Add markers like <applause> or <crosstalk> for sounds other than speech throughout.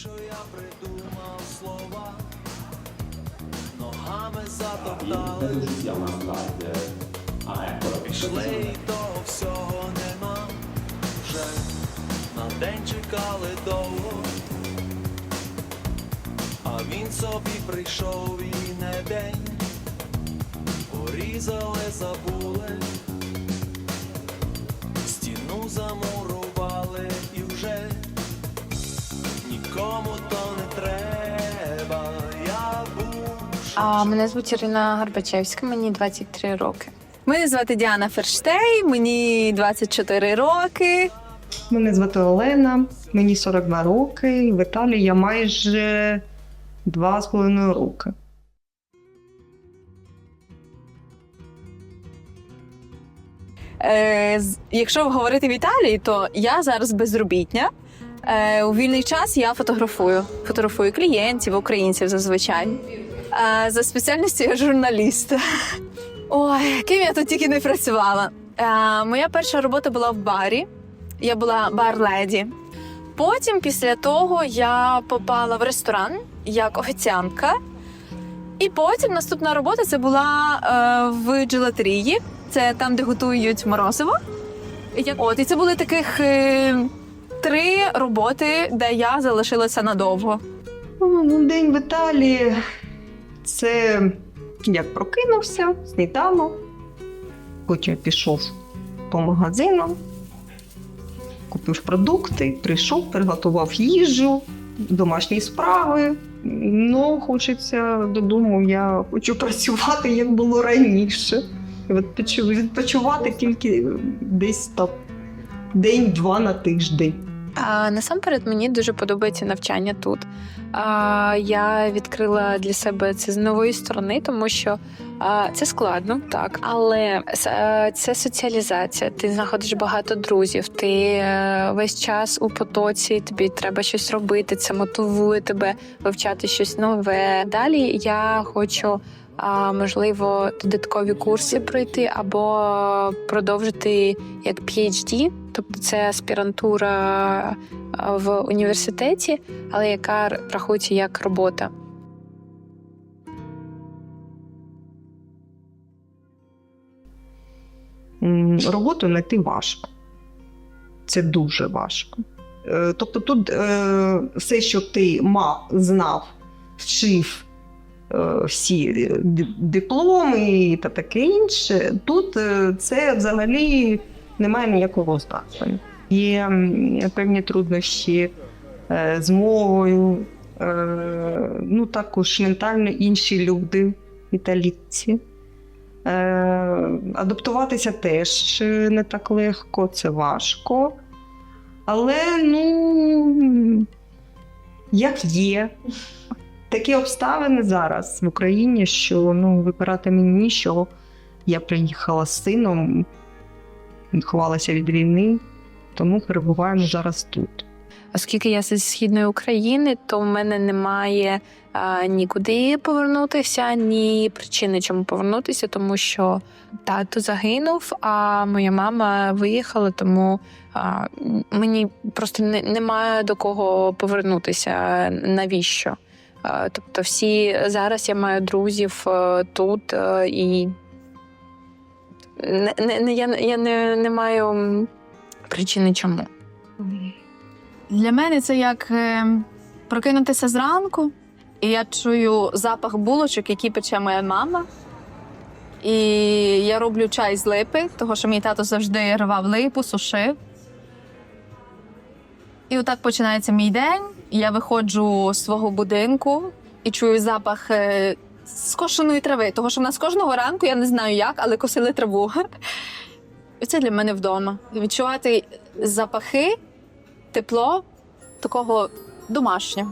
що я придумав слова, ногами затоптали, пішли і того всього нема. Вже на день чекали довго, а він собі прийшов і не день, порізали, забули, стіну замурували А мене звуть Ірина Гарбачевська, мені 23 роки. Мене звати Діана Ферштей, мені 24 роки. Мене звати Олена, мені 42 роки. В Італії я майже два з половиною роки. Е, з- якщо говорити в Італії, то я зараз безробітня. Е, у вільний час я фотографую. Фотографую клієнтів, українців зазвичай. Е, за спеціальністю я журналіст. Ой, ким я тут тільки не працювала. Е, моя перша робота була в барі. Я була бар-леді. Потім, після того, я попала в ресторан як офіціантка. І потім наступна робота це була е, в джелатерії. Це там, де готують морозиво. І От, і це були таких е, три роботи, де я залишилася надовго. Ну, день в Італії це як прокинувся, сніданок, потім пішов по магазинам, купив продукти, прийшов, приготував їжу, домашні справи. Ну, хочеться додому, я хочу працювати, як було раніше. Відпочив- Відпочивати тільки десь там день-два на тиждень. А, насамперед мені дуже подобається навчання тут. А, я відкрила для себе це з нової сторони, тому що а, це складно, так, але е, це соціалізація. Ти знаходиш багато друзів, ти е, весь час у потоці, тобі треба щось робити, це мотивує тебе вивчати щось нове. Далі я хочу. Можливо, додаткові курси пройти або продовжити як PhD, тобто це аспірантура в університеті, але яка рахується як робота. Роботу знайти важко. Це дуже важко. Е, Тобто тут е, все, що ти мав, знав, вчив всі дипломи та таке інше, тут е, це взагалі немає ніякого значення. Є певні труднощі е, з мовою, е, ну також ментально інші люди, італійці. Е, адаптуватися теж е, не так легко, це важко. Але ну, як є. Такі обставини зараз в Україні, що ну, вибирати мені нічого. Я приїхала з сином, ховалася від війни, тому перебуваємо зараз тут. Оскільки я зі східної України, то в мене немає а, нікуди повернутися, ні причини, чому повернутися, тому що тато загинув, а моя мама виїхала, тому а, мені просто не, немає до кого повернутися. Навіщо? А, тобто, всі зараз я маю друзів е, тут е, і не, не, я, я не, не маю причини чому. Для мене це як е, прокинутися зранку, і я чую запах булочок, які пече моя мама. І я роблю чай з липи, тому що мій тато завжди рвав липу, сушив. І отак починається мій день. Я виходжу з свого будинку і чую запах е, скошеної трави. Тому що в нас кожного ранку, я не знаю як, але косили траву. І це для мене вдома. Відчувати запахи, тепло такого домашнього.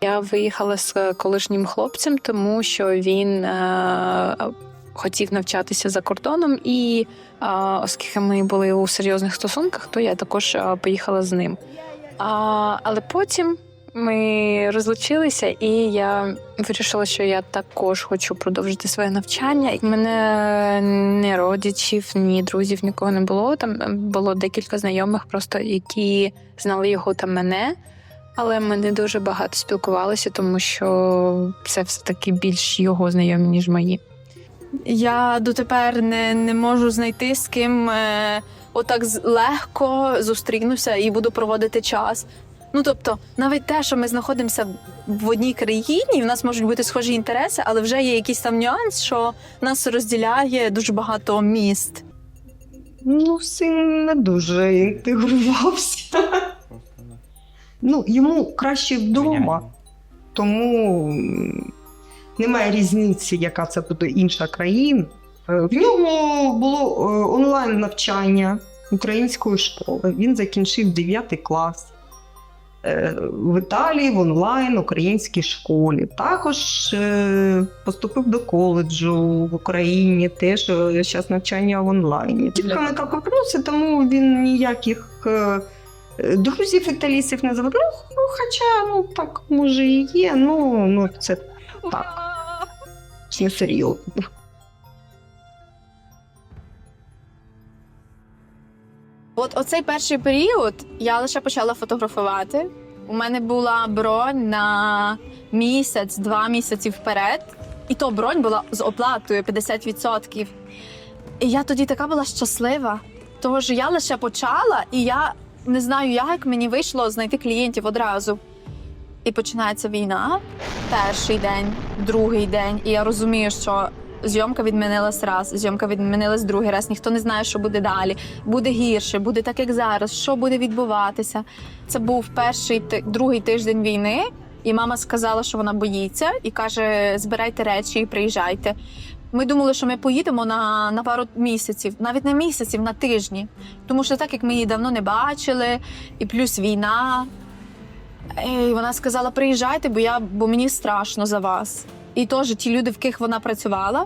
Я виїхала з колишнім хлопцем, тому що він е, хотів навчатися за кордоном, і оскільки ми були у серйозних стосунках, то я також поїхала з ним. Але потім Ми розлучилися, і я вирішила, що я також хочу продовжити своє навчання. У мене ні родичів, ні друзів, нікого не було. Там було декілька знайомих, просто які знали його та мене. Але ми не дуже багато спілкувалися, тому що це все таки більш його знайомі, ніж мої. Я дотепер не, не можу знайти з ким е, отак з- легко зустрінуся і буду проводити час. Ну тобто, навіть те, що ми знаходимося в одній країні, в нас можуть бути схожі інтереси, але вже є якийсь там нюанс, що нас розділяє дуже багато міст. Ну, син не дуже інтегрувався. Ну, йому краще вдома, тому немає різниці, яка це буде інша країна. Е, В нього було е, онлайн навчання української школи. Він закінчив 9 клас. е, В Італії в онлайн українській школі. Також поступив до коледжу в Україні, теж зараз навчання в онлайні. Тільки ми так вопроси, тому він ніяких друзів італійців не заводив. Ну, хоча, ну так, може, і є, ну, ну це так, не серйозно. От оцей перший період я лише почала фотографувати. У мене була бронь на місяць, два місяці вперед. І то бронь була з оплатою 50%. І я тоді така була щаслива, тому що я лише почала, і я не знаю, як мені вийшло знайти клієнтів одразу. І починається війна. Перший день, другий день, і я розумію, що зйомка відмінилась раз, зйомка відмінилась другий раз. Ніхто не знає, що буде далі. Буде гірше, буде так, як зараз. Що буде відбуватися? Це був перший другий тиждень війни, і мама сказала, що вона боїться, і каже: збирайте речі і приїжджайте. Ми думали, що ми поїдемо на, на пару місяців, навіть не місяців, на тижні. Тому що так як ми її давно не бачили, і плюс війна. І вона сказала: приїжджайте, бо я бо мені страшно за вас. І теж ті люди, в яких вона працювала,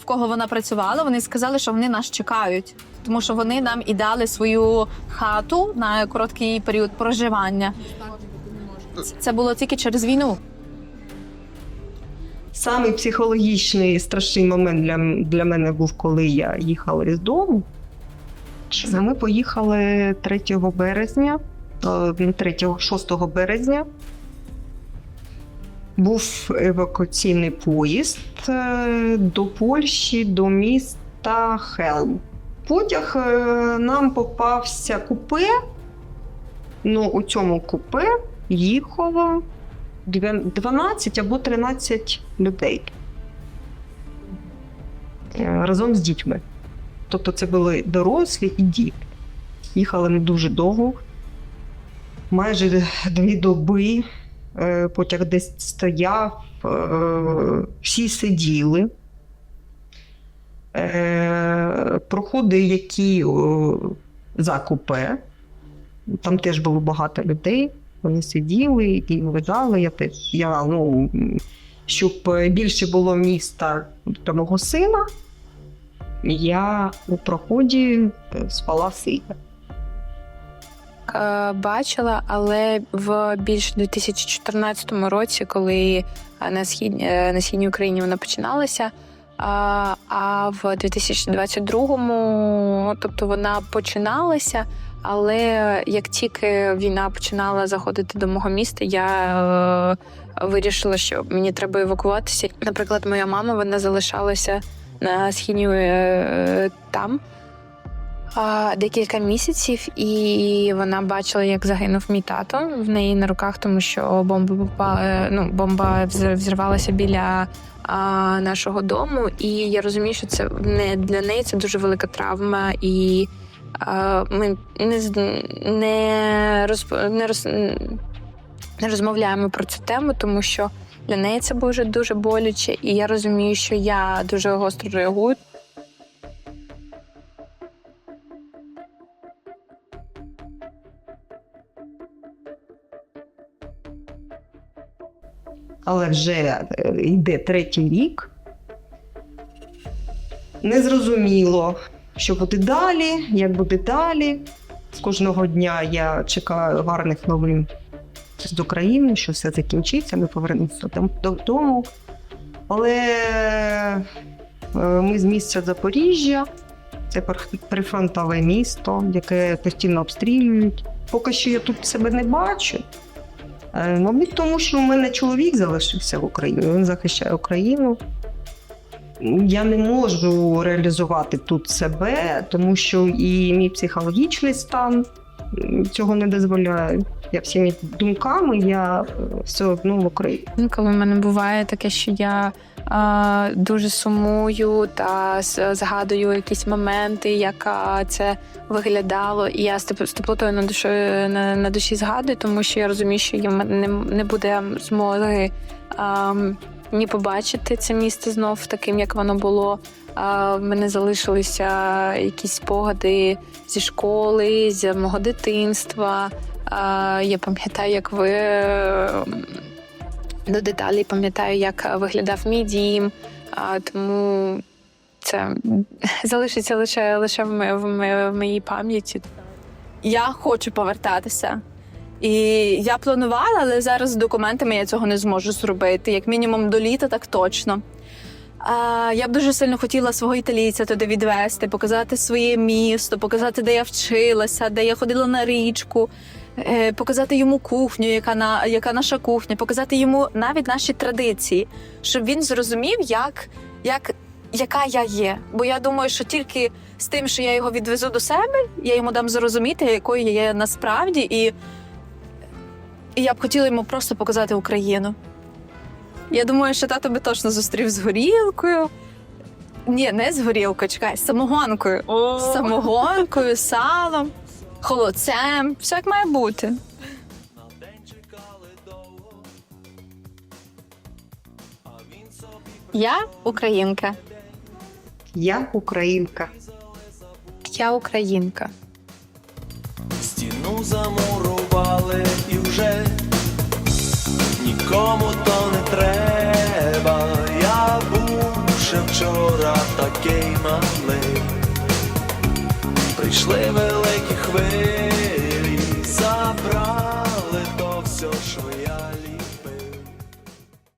в кого вона працювала, вони сказали, що вони нас чекають, тому що вони нам і дали свою хату на короткий період проживання. Це було тільки через війну. Самий психологічний страшний момент для, для мене був, коли я їхала з дому. Ми поїхали 3 березня, е, 3, 6 березня. Був евакуаційний поїзд е, до Польщі, до міста Хелм. Потяг е, нам попався купе. Ну, у цьому купе їхало 12 або 13 людей Е, разом з дітьми. Тобто це були дорослі і діти. Їхали не дуже довго, майже дві доби. Е, Потяг десь стояв, е, всі сиділи. Е, Проходи, які за купе, там теж було багато людей. Вони сиділи і лежали. Я теж я, ну, щоб більше було міста для мого сина, я у проході спала сильно. Е, Бачила, але в більш 2014 році, коли е, на східній, е, на східній Україні вона починалася. А в 2022-му, тобто вона починалася, але як тільки війна починала заходити до мого міста, я е, вирішила, що мені треба евакуватися. Наприклад, моя мама вона залишалася на східній е, там а, декілька місяців, і вона бачила, як загинув мій тато в неї на руках, тому що бомба попала, ну, бомба взірвалася біля а, нашого дому. І я розумію, що це не для неї це дуже велика травма. І ми не, не, розп... не, роз... не розмовляємо про цю тему, тому що для неї це дуже дуже боляче, і я розумію, що я дуже гостро реагую. Але вже е, йде третій рік. Незрозуміло, що буде далі, як буде далі. З кожного дня я чекаю гарних новин з України, що все закінчиться, ми повернемося додому. Але е, ми з місця Запоріжжя, це прифронтове місто, яке постійно обстрілюють. Поки що я тут себе не бачу. Е, Мабуть, тому що в мене чоловік залишився в Україні, він захищає Україну. Я не можу реалізувати тут себе, тому що і мій психологічний стан цього не дозволяє. Я всіми думками я е, все одно в Україні. Коли в мене буває таке, що я а, дуже сумую та згадую якісь моменти, як це виглядало, і я з теплотою на душі, на, на душі згадую, тому що я розумію, що я не, не буде змоги а, ні побачити це місце знов таким, як воно було. В мене залишилися якісь спогади зі школи, з мого дитинства. Я пам'ятаю, як ви до деталей пам'ятаю, як виглядав мій дім. Тому це <laughs> залишиться лише, лише в моїй пам'яті. Я хочу повертатися. І я планувала, але зараз з документами я цього не зможу зробити. Як мінімум до літа, так точно. А, я б дуже сильно хотіла свого італійця туди відвести, показати своє місто, показати, де я вчилася, де я ходила на річку, е, показати йому кухню, яка, на, яка наша кухня, показати йому навіть наші традиції, щоб він зрозумів, як, як, яка я є. Бо я думаю, що тільки з тим, що я його відвезу до себе, я йому дам зрозуміти, якою я є насправді, і, і я б хотіла йому просто показати Україну. Я думаю, що тато би точно зустрів з горілкою. Ні, не з горілкою, чекай, з самогонкою. З самогонкою, салом, холодцем. Все як має бути. Я українка. Я українка. Я українка. стіну замурували нікому то не треба. Я був ще вчора такий малий. Прийшли хвилі.